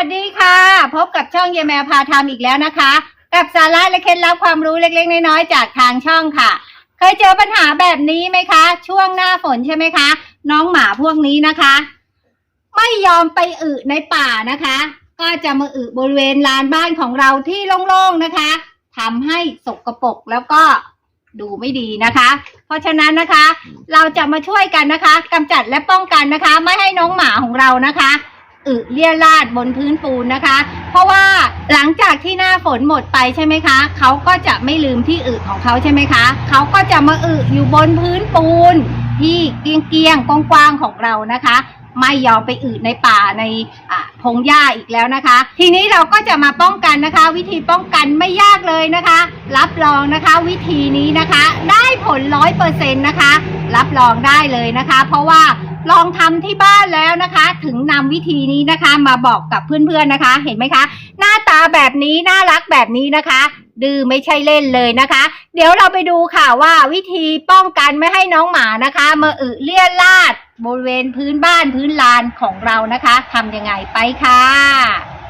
ัสดีค่ะ พบกับช่องเยแมวพาทำอีกแล้วนะคะ กับสาระและเคล็ดลับความรู้เล็กๆ น้อยๆจากทางช่องค่ะ เคยเจอปัญหาแบบนี้ไหมคะ ช่วงหน้าฝนใช่ไหมคะ น้องหมาพวกนี้นะคะ ไม่ยอมไปอึในป่านะคะ ก็จะมาอึบริเวณลานบ้านของเราที่โล่งๆนะคะทำให้สกปรกแล้วก็ดูไม่ดีนะคะ เพราะฉะนั้นนะคะ เราจะมาช่วยกันนะคะกำจัดและป้องกันนะคะ ไม่ให้น้องหมาของเรานะคะ อึเลี่ยราดบนพื้นปูนนะคะ เพราะว่าหลังจากที่หน้าฝนหมดไปใช่ไหมคะ เขาก็จะไม่ลืมที่อึของเขาใช่ไหมคะ เขาก็จะมาอึอยู่บนพื้นปูน ที่เกียงๆก,กว้างๆของเรานะคะไม่ยอมไปอึในป่าในพงหญ้าอีกแล้วนะคะ ทีนี้เราก็จะมาป้องกันนะคะ วิธีป้องกันไม่ยากเลยนะคะ รับรองนะคะ วิธีนี้นะคะ ได้ผลร้อยเปอร์เซ็นต์นะคะ รับรองได้เลยนะคะ เพราะว่า ลองทำที่บ้านแล้วนะคะ ถึงนำวิธีนี้นะคะมาบอกกับเพื่อนๆนะคะ เห็นไหมคะ หน้าตาแบบนี้น่ารักแบบนี้นะคะดื้อไม่ใช่เล่นเลยนะคะ เดี๋ยวเราไปดูค่ะว่าวิธีป้องกันไม่ให้น้องหมานะคะ มาอึเลี่ยลาดบริเวณพื้นบ้านพื้นลานของเรานะคะทำยังไงไปค่ะ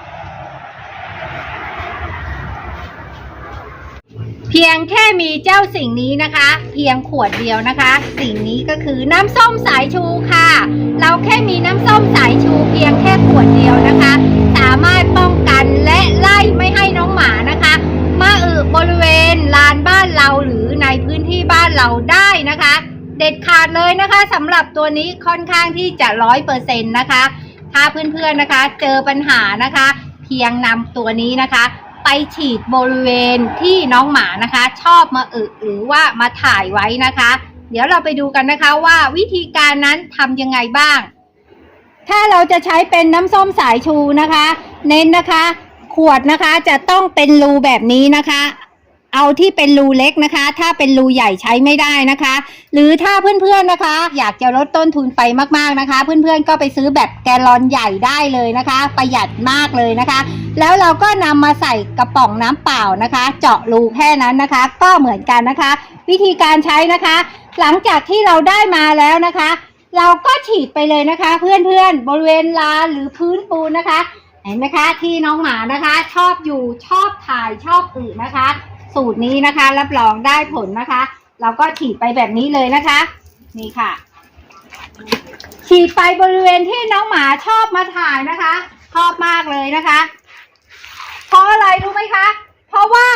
เพียงแค่มีเจ้าสิ่งนี้นะคะ เพียงขวดเดียวนะคะ สิ่งนี้ก็คือน้ำส้มสายชูค่ะ เราแค่มีน้ำส้มสายชู เพียงแค่ขวดเดียวนะคะ สามารถป้องกันและไล่ไม่ให้น้องหมานะคะมาอึบริเวณลานบ้านเราหรือในพื้นที่บ้านเราได้นะคะ เด็ดขาดเลยนะคะสำหรับตัวนี้ค่อนข้างที่จะร้อยเปอร์เซ็นต์นะคะ ถ้าเพื่อนๆนะคะ เจอปัญหานะคะ เพียงนำตัวนี้นะคะ ไปฉีดบริเวณที่น้องหมานะคะ ชอบมาอึหรือว่ามาถ่ายไว้นะคะ เดี๋ยวเราไปดูกันนะคะว่าวิธีการนั้นทำยังไงบ้าง ถ้าเราจะใช้เป็นน้ำส้มสายชูนะคะ เน้นนะคะ ขวดนะคะจะต้องเป็นรูแบบนี้นะคะ เอาที่เป็นรูเล็กนะคะ ถ้าเป็นรูใหญ่ใช้ไม่ได้นะคะ หรือถ้าเพื่อนๆนะคะ อยากจะลดต้นทุนไปมากๆนะคะ เพื่อนๆก็ไปซื้อแบบแกลลอนใหญ่ได้เลยนะคะ ประหยัดมากเลยนะคะ แล้วเราก็นำมาใส่กระป๋องน้ำเปล่านะคะ เจาะรูแค่นั้นนะคะ ก็เหมือนกันนะคะ วิธีการใช้นะคะ หลังจากที่เราได้มาแล้วนะคะ เราก็ฉีดไปเลยนะคะ เพื่อนๆบริเวณลานหรือพื้นปูนนะคะ เห็นไหมคะที่น้องหมานะคะ ชอบอยู่ชอบถ่ายชอบอึนะคะ สูตรนี้นะคะ รับรองได้ผลนะคะ เราก็ฉีดไปแบบนี้เลยนะคะ นี่ค่ะ ฉีดไปบริเวณที่น้องหมาชอบมาถ่ายนะคะ ชอบมากเลยนะคะ เพราะอะไรรู้ไหมคะ เพราะว่า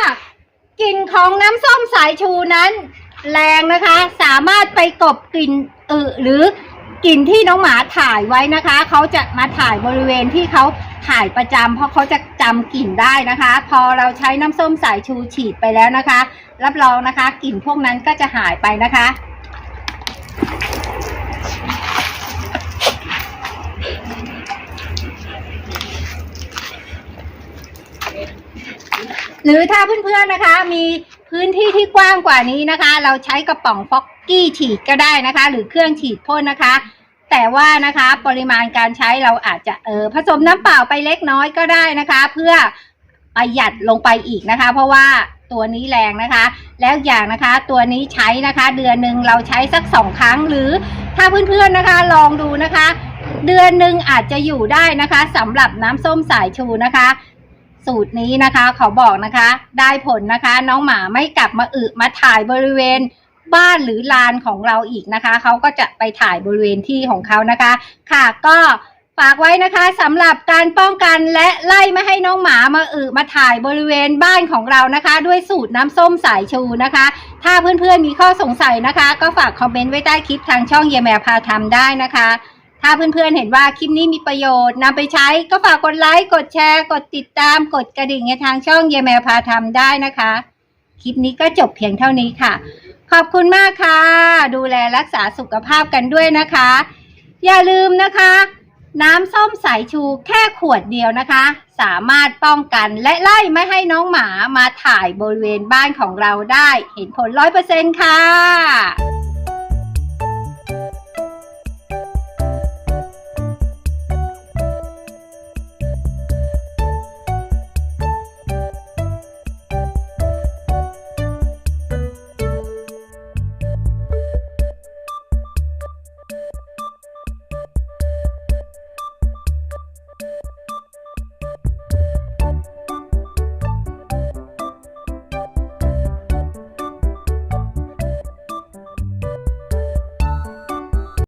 กลิ่นของน้ำส้มสายชูนั้น แรงนะคะ สามารถไปกบกลิ่นอึหรือกลิ่นที่น้องหมาถ่ายไว้นะคะ เขาจะมาถ่ายบริเวณที่เขา ถ่ายประจำเพราะเขาจะจำกลิ่นได้นะคะ พอเราใช้น้ำส้มสายชูฉีดไปแล้วนะคะ รับรองนะคะกลิ่นพวกนั้นก็จะหายไปนะคะ หรือถ้าเพื่อนๆนะคะมีพื้นที่ที่กว้างกว่านี้นะคะ เราใช้กระป๋องฟอกกี้ฉีดก็ได้นะคะ หรือเครื่องฉีดพ่นนะคะ แต่ว่านะคะปริมาณการใช้เราอาจจะเออผสมน้ำเปล่าไปเล็กน้อยก็ได้นะคะ เพื่อประหยัดลงไปอีกนะคะ เพราะว่าตัวนี้แรงนะคะ แล้วอย่างนะคะตัวนี้ใช้นะคะ เดือนหนึ่งเราใช้สักสองครั้งหรือถ้าเพื่อนๆนะคะลองดูนะคะ เดือนหนึ่งอาจจะอยู่ได้นะคะสำหรับน้ำส้มสายชูนะคะ สูตรนี้นะคะเขาบอกนะคะ ได้ผลนะคะ น้องหมาไม่กลับมาอึมาถ่ายบริเวณ บ้านหรือลานของเราอีกนะคะเขาก็จะไปถ่ายบริเวณที่ของเขานะคะ ค่ะก็ฝากไว้นะคะสำหรับการป้องกันและไล่ไม่ให้น้องหมามาอึมาถ่ายบริเวณบ้านของเรานะคะ ด้วยสูตรน้ำส้มสายชูนะคะ ถ้าเพื่อนๆมีข้อสงสัยนะคะ ก็ฝากคอมเมนต์ไว้ใต้คลิปทางช่องเยแมวพาทำได้นะคะ ถ้าเพื่อนๆเห็นว่าคลิปนี้มีประโยชน์นำไปใช้ก็ฝากกดไลค์กดแชร์ กดติดตามกดกระดิ่งในทางช่องเยแมวพาทำได้นะคะ คลิปนี้ก็จบเพียงเท่านี้ค่ะ ขอบคุณมากค่ะ ดูแลรักษาสุขภาพกันด้วยนะคะ อย่าลืมนะคะ น้ำส้มสายชูแค่ขวดเดียวนะคะ สามารถป้องกันและไล่ไม่ให้น้องหมามาถ่ายบริเวณบ้านของเราได้ เห็นผลร้อยเปอร์เซ็นต์ค่ะ